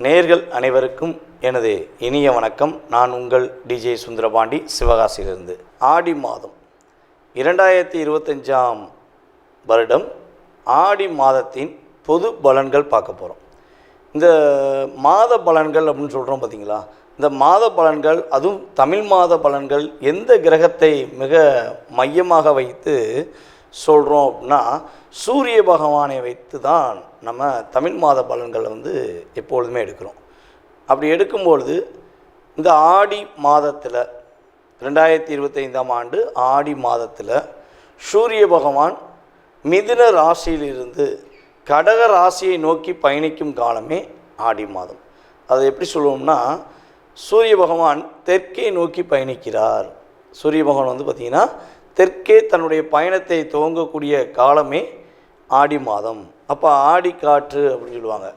நேர்கள் அனைவருக்கும் எனது இனிய வணக்கம். நான் உங்கள் டிஜே சுந்தரபாண்டி சிவகாசியிலிருந்து. ஆடி மாதம் இரண்டாயிரத்தி இருபத்தஞ்சாம் வருடம் ஆடி மாதத்தின் பொது பலன்கள் பார்க்க போகிறோம் இந்த மாத பலன்கள் அப்படின்னு சொல்கிறோம் பார்த்தீங்களா இந்த மாத பலன்கள் அதுவும் தமிழ் மாத பலன்கள் எந்த கிரகத்தை மிக மையமாக வைத்து சொல்கிறோம் அப்படின்னா சூரிய பகவானை வைத்து தான் நம்ம தமிழ் மாத பலன்களை வந்து எப்பொழுதுமே எடுக்கிறோம். அப்படி எடுக்கும்பொழுது இந்த ஆடி மாதத்தில் ரெண்டாயிரத்தி இருபத்தைந்தாம் ஆண்டு ஆடி மாதத்தில் சூரிய பகவான் மிதுன ராசியிலிருந்து கடக ராசியை நோக்கி பயணிக்கும் காலமே ஆடி மாதம். அதை எப்படி சொல்லுவோம்னா சூரிய பகவான் தெற்கே நோக்கி பயணிக்கிறார். சூரிய பகவான் வந்து பார்த்திங்கன்னா தெற்கே தன்னுடைய பயணத்தை துவங்கக்கூடிய காலமே ஆடி மாதம். அப்போ ஆடி காற்று அப்படின்னு சொல்லுவாங்க.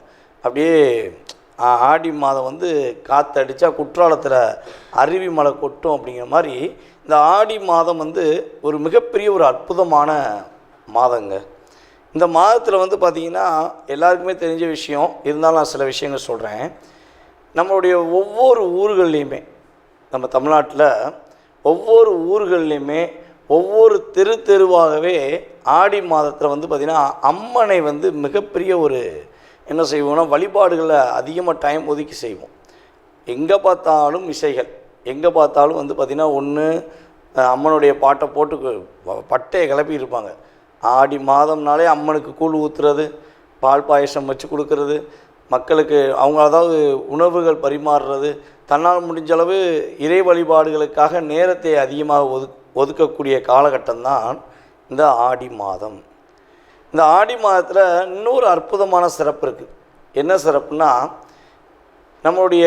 அப்படியே ஆடி மாதம் வந்து காற்றடிச்சா குற்றாலத்தில் அருவி மலை கொட்டும் அப்படிங்கிற மாதிரி இந்த ஆடி மாதம் வந்து ஒரு மிகப்பெரிய ஒரு அற்புதமான மாதங்க. இந்த மாதத்தில் வந்து பார்த்திங்கன்னா எல்லாருக்குமே தெரிஞ்ச விஷயம் இருந்தாலும் நான் சில விஷயங்கள் சொல்கிறேன் நம்மளுடைய ஒவ்வொரு ஊர்கள்லேயுமே நம்ம தமிழ்நாட்டில் ஒவ்வொரு ஊர்கள்லேயுமே ஒவ்வொரு தெரு தெருவாகவே ஆடி மாதத்தில் வந்து பார்த்திங்கன்னா அம்மனை வந்து மிகப்பெரிய ஒரு என்ன செய்வோம்னா வழிபாடுகளை அதிகமாக டைம் ஒதுக்கி செய்வோம். எங்கே பார்த்தாலும் இசைகள். எங்கே பார்த்தாலும் வந்து பார்த்திங்கன்னா ஒன்று அம்மனுடைய பாட்டை போட்டு பட்டையை கிளப்பி இருப்பாங்க. ஆடி மாதம்னாலே அம்மனுக்கு கூழ் ஊற்றுறது பால் பாயசம் வச்சு கொடுக்கறது மக்களுக்கு அவங்க அதாவது உணவுகள் பரிமாறுறது தன்னால் முடிஞ்ச அளவு இறை வழிபாடுகளுக்காக நேரத்தை அதிகமாக ஒது ஒதுக்கக்கூடிய காலகட்டம்தான் இந்த ஆடி மாதம். இந்த ஆடி மாதத்தில் இன்னொரு அற்புதமான சிறப்பு இருக்குது என்ன சிறப்புனா நம்மளுடைய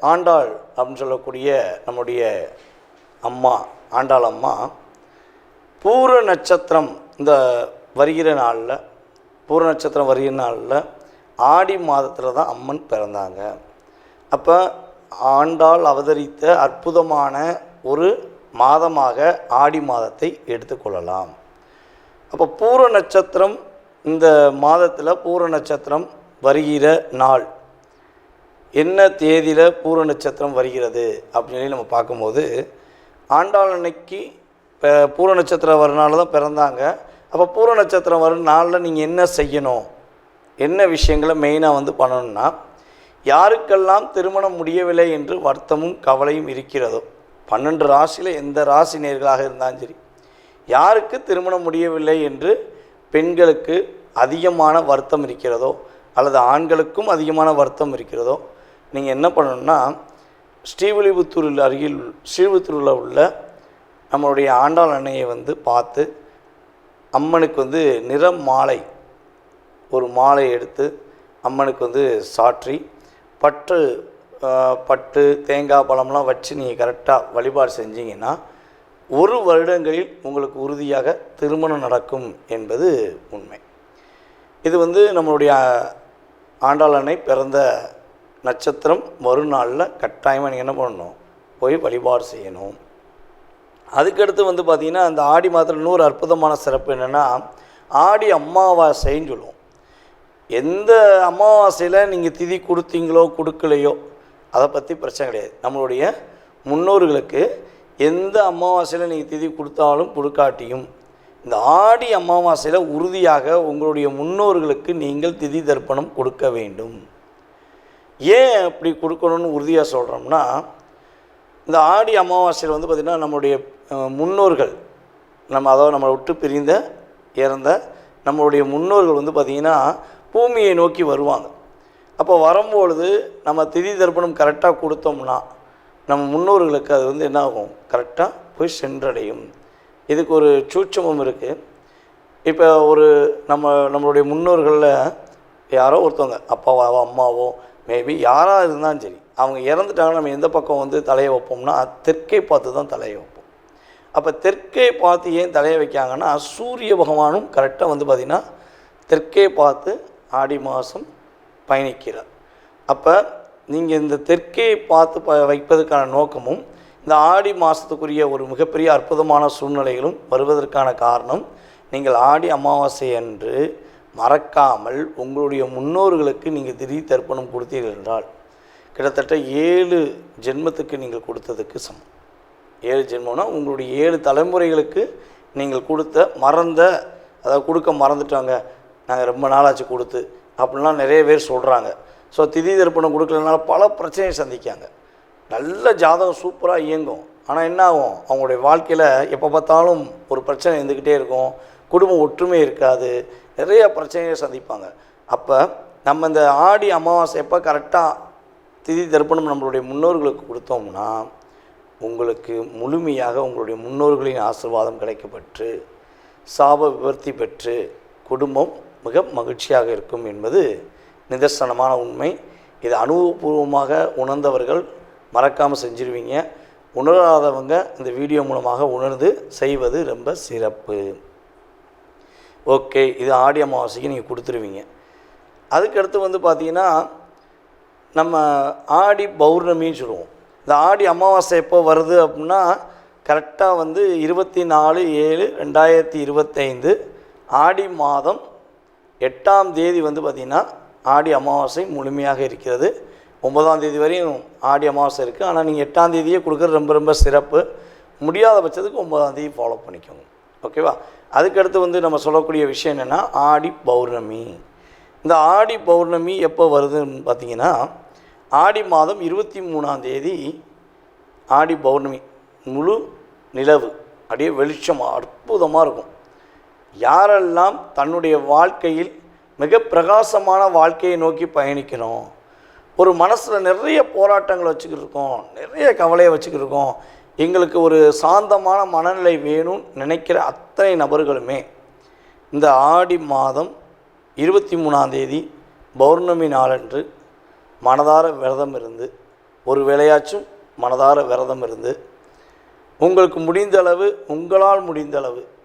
ஆண்டாள் அப்படின்னு சொல்லக்கூடிய நம்முடைய அம்மா ஆண்டாள் அம்மா பூர நட்சத்திரம் இந்த வருகிற நாளில் பூர நட்சத்திரம் வருகிற நாளில் ஆடி மாதத்தில் தான் அம்மன் பிறந்தாங்க. அப்போ ஆண்டாள் அவதரித்த அற்புதமான ஒரு மாதமாக ஆடி மாதத்தை எடுத்துக்கொள்ளலாம் அப்போ பூர நட்சத்திரம் இந்த மாதத்தில் பூர நட்சத்திரம் வருகிற நாள். என்ன தேதியில் பூர நட்சத்திரம் வருகிறது அப்படின்னு சொல்லி நம்ம பார்க்கும்போது ஆண்டாள் அன்னைக்கு இப்போ பூர நட்சத்திரம் வரனால தான் பிறந்தாங்க. அப்போ பூர நட்சத்திரம் வரும் நாளில் நீங்கள் என்ன செய்யணும்? என்ன விஷயங்களை மெயினாக வந்து பண்ணணும்னா யாருக்கெல்லாம் திருமணம் முடியவில்லை என்று வருத்தமும் கவலையும் இருக்கிறதோ பன்னெண்டு ராசியில் எந்த ராசி நேர்களாக இருந்தாலும் சரி யாருக்கு திருமணம் முடியவில்லை என்று பெண்களுக்கு அதிகமான வருத்தம் இருக்கிறதோ அல்லது ஆண்களுக்கும் அதிகமான வருத்தம் இருக்கிறதோ நீங்கள் என்ன பண்ணணும்னா ஸ்ரீவில்லிபுத்தூரில் அருகில் ஸ்ரீவில்லிபுத்தூரில் உள்ள நம்மளுடைய ஆண்டாள் அன்னையை வந்து பார்த்து அம்மனுக்கு வந்து நிற மாலை ஒரு மாலை எடுத்து அம்மனுக்கு வந்து சாற்றி பற்று பட்டு தேங்காய் பழம்லாம் வச்சு நீங்கள் கரெக்டாக வழிபாடு செஞ்சீங்கன்னா ஒரு வருடங்களில் உங்களுக்கு உறுதியாக திருமணம் நடக்கும் என்பது உண்மை. இது வந்து நம்மளுடைய ஆண்டாள் பிறந்த நட்சத்திரம் மறுநாளில் கட்டாயமாக நீங்கள் என்ன பண்ணணும்? போய் வழிபாடு செய்யணும். அதுக்கடுத்து வந்து பார்த்திங்கன்னா அந்த ஆடி மாதத்தில் இன்னொரு அற்புதமான சிறப்பு என்னென்னா ஆடி அமாவாசைன்னு சொல்லுவோம். எந்த அமாவாசையில் நீங்கள் திதி கொடுத்தீங்களோ கொடுக்கலையோ அதை பற்றி பிரச்சனை கிடையாது. நம்மளுடைய முன்னோர்களுக்கு எந்த அமாவாசையில் நீங்கள் திதி கொடுத்தாலும் கொடுக்காட்டியும் இந்த ஆடி அமாவாசையில் உறுதியாக உங்களுடைய முன்னோர்களுக்கு நீங்கள் திதி தர்ப்பணம் கொடுக்க வேண்டும். ஏன் அப்படி கொடுக்கணும்னு உறுதியாக சொல்கிறோம்னா இந்த ஆடி அமாவாசையில் வந்து பார்த்திங்கன்னா நம்மளுடைய முன்னோர்கள் நம்ம அதாவது நம்மளை விட்டு பிரிந்த இறந்த நம்மளுடைய முன்னோர்கள் வந்து பார்த்திங்கன்னா பூமியை நோக்கி வருவாங்க. அப்போ வரும்பொழுது நம்ம திதி தர்ப்பணம் கரெக்டாக கொடுத்தோம்னா நம்ம முன்னோர்களுக்கு அது வந்து என்ன ஆகும்? கரெக்டாக போய் சென்றடையும். இதுக்கு ஒரு சூட்சமம் இருக்குது இப்போ ஒரு நம்ம நம்மளுடைய முன்னோர்களில் யாரோ ஒருத்தவங்க அப்பாவோ அம்மாவோ மேபி யாராக இருந்தாலும் சரி அவங்க இறந்துட்டாங்கன்னா நம்ம எந்த பக்கம் வந்து தலையை வைப்போம்னா தெற்கே பார்த்து தான் தலையை வைப்போம். அப்போ தெற்கே பார்த்து ஏன் தலையை வைக்காங்கன்னா சூரிய பகவானும் கரெக்டாக வந்து பார்த்திங்கன்னா தெற்கே பார்த்து ஆடி மாதம் பயணிக்கிறார். அப்போ நீங்கள் இந்த தெற்கே பார்த்து ப வைப்பதற்கான நோக்கமும் இந்த ஆடி மாதத்துக்குரிய ஒரு மிகப்பெரிய அற்புதமான சூழ்நிலைகளும் வருவதற்கான காரணம் நீங்கள் ஆடி அமாவாசை அன்று மறக்காமல் உங்களுடைய முன்னோர்களுக்கு நீங்கள் திடீர் தர்ப்பணம் கொடுத்தீர்கள் என்றால் கிட்டத்தட்ட ஏழு ஜென்மத்துக்கு நீங்கள் கொடுத்ததுக்கு சமம். ஏழு ஜென்மம்னா உங்களுடைய ஏழு தலைமுறைகளுக்கு நீங்கள் கொடுத்த மறந்த அதாவது கொடுக்க மறந்துட்டாங்க நாங்கள் ரொம்ப நாளாச்சு கொடுத்து அப்படின்லாம் நிறைய பேர் சொல்கிறாங்க ஸோ திதி தர்ப்பணம் கொடுக்கலனால பல பிரச்சனையை சந்திக்காங்க. நல்ல ஜாதகம் சூப்பராக இயங்கும். ஆனால் என்ன ஆகும்? அவங்களுடைய வாழ்க்கையில் எப்போ பார்த்தாலும் ஒரு பிரச்சனை இருந்துக்கிட்டே இருக்கும். குடும்ப ஒற்றுமை இருக்காது. நிறைய பிரச்சனையை சந்திப்பாங்க. அப்போ நம்ம இந்த ஆடி அமாவாசை எப்போ கரெக்டாக திதி தர்ப்பணம் நம்மளுடைய முன்னோர்களுக்கு கொடுத்தோம்னா உங்களுக்கு முழுமையாக உங்களுடைய முன்னோர்களின் ஆசீர்வாதம் கிடைக்கப்பெற்று சாப விவர்த்தி பெற்று குடும்பம் மிக மகிழ்ச்சியாக இருக்கும் என்பது நிதர்சனமான உண்மை. இதை அனுபவபூர்வமாக உணர்ந்தவர்கள் மறக்காமல் செஞ்சிருவீங்க. உணராதவங்க இந்த வீடியோ மூலமாக உணர்ந்து செய்வது ரொம்ப சிறப்பு. ஓகே இது ஆடி அமாவாசைக்கு நீங்கள் கொடுத்துருவீங்க. அதுக்கடுத்து வந்து பார்த்தீங்கன்னா நம்ம ஆடி பௌர்ணமின்னு சொல்லுவோம். இந்த ஆடி அமாவாசை எப்போ வருது அப்படின்னா கரெக்டாக வந்து இருபத்தி நாலு ஏழு ரெண்டாயிரத்தி இருபத்தைந்து ஆடி மாதம் எட்டாம் தேதி வந்து பார்த்திங்கன்னா ஆடி அமாவாசை முழுமையாக இருக்கிறது. ஒன்பதாம் தேதி வரையும் ஆடி அமாவாசை இருக்குது ஆனால் நீங்கள் எட்டாம் தேதியே கொடுக்குறது ரொம்ப ரொம்ப சிறப்பு. முடியாத பட்சத்துக்கு ஒன்பதாம் தேதி ஃபாலோ பண்ணிக்கோங்க. ஓகேவா அதுக்கடுத்து வந்து நம்ம சொல்லக்கூடிய விஷயம் என்னென்னா ஆடி பௌர்ணமி. இந்த ஆடி பௌர்ணமி எப்போ வருதுன்னு பார்த்தீங்கன்னா ஆடி மாதம் இருபத்தி மூணாம் தேதி ஆடி பௌர்ணமி முழு நிலவு. அப்படியே வெளிச்சம் அற்புதமாக இருக்கும். யாரெல்லாம் தன்னுடைய வாழ்க்கையில் மிக பிரகாசமான வாழ்க்கையை நோக்கி பயணிக்கணும் ஒரு மனசில் நிறைய போராட்டங்கள் வச்சுக்கிட்டு இருக்கோம் நிறைய கவலையை வச்சுக்கிட்டு இருக்கோம் எங்களுக்கு ஒரு சாந்தமான மனநிலை வேணும்னு நினைக்கிற அத்தனை நபர்களுமே இந்த ஆடி மாதம் இருபத்தி மூணாந்தேதி பௌர்ணமி நாளன்று மனதார விரதம் இருந்து ஒரு வேளையாச்சும் மனதார விரதம் இருந்து உங்களுக்கு முடிந்த அளவு உங்களால் முடிந்த அளவு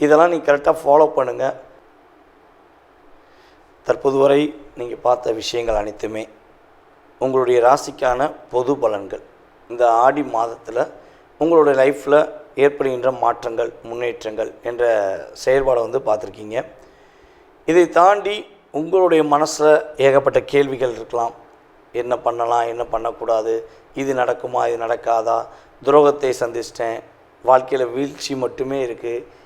இதெல்லாம் நீங்கள் கரெக்டாக ஃபாலோ பண்ணுங்கள் தற்போது வரை நீங்கள் பார்த்த விஷயங்கள் அனைத்துமே உங்களுடைய ராசிக்கான பொது பலன்கள். இந்த ஆடி மாதத்தில் உங்களுடைய லைஃப்பில் ஏற்படுகின்ற மாற்றங்கள் முன்னேற்றங்கள் என்ற செயல்பாடை வந்து பார்த்துருக்கீங்க. இதை தாண்டி உங்களுடைய மனசில் ஏகப்பட்ட கேள்விகள் இருக்கலாம். என்ன பண்ணலாம் என்ன பண்ணக்கூடாது இது நடக்குமா இது நடக்காதா துரோகத்தை சந்திச்சிட்டேன் வாழ்க்கையில் வீழ்ச்சி மட்டுமே இருக்குது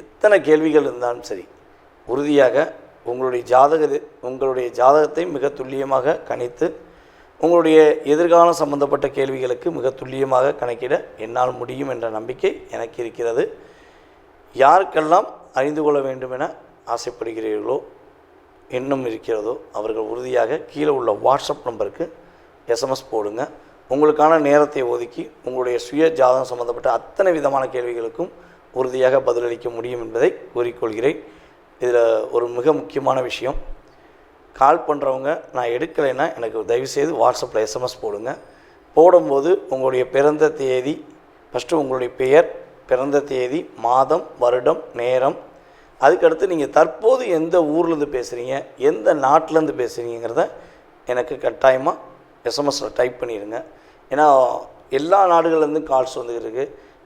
எத்தனை கேள்விகள் இருந்தாலும் சரி உறுதியாக உங்களுடைய ஜாதக உங்களுடைய ஜாதகத்தை மிக துல்லியமாக கணித்து உங்களுடைய எதிர்காலம் சம்பந்தப்பட்ட கேள்விகளுக்கு மிக துல்லியமாக கணக்கிட என்னால் முடியும் என்ற நம்பிக்கை எனக்கு இருக்கிறது. யாருக்கெல்லாம் அறிந்து கொள்ள வேண்டும் என ஆசைப்படுகிறீர்களோ இன்னும் இருக்கிறதோ அவர்கள் உறுதியாக கீழே உள்ள வாட்ஸ்அப் நம்பருக்கு எஸ்எம்எஸ் போடுங்க. உங்களுக்கான நேரத்தை ஒதுக்கி உங்களுடைய சுய ஜாதகம் சம்பந்தப்பட்ட அத்தனை விதமான கேள்விகளுக்கும் உறுதியாக பதிலளிக்க முடியும் என்பதை கூறிக்கொள்கிறேன். இதில் ஒரு மிக முக்கியமான விஷயம். கால் பண்ணுறவங்க நான் எடுக்கலைன்னா எனக்கு தயவுசெய்து வாட்ஸ்அப்பில் எஸ்எம்எஸ் போடுங்க. போடும்போது உங்களுடைய பிறந்த தேதி ஃபஸ்ட்டு உங்களுடைய பெயர் பிறந்த தேதி மாதம் வருடம் நேரம். அதுக்கடுத்து நீங்கள் தற்போது எந்த ஊர்லேருந்து பேசுகிறீங்க எந்த நாட்டிலேருந்து பேசுகிறீங்கிறத எனக்கு கட்டாயமாக எஸ்எம்எஸில் டைப் பண்ணிடுங்க ஏன்னா எல்லா நாடுகள்லேருந்து கால்ஸ் வந்துருக்கு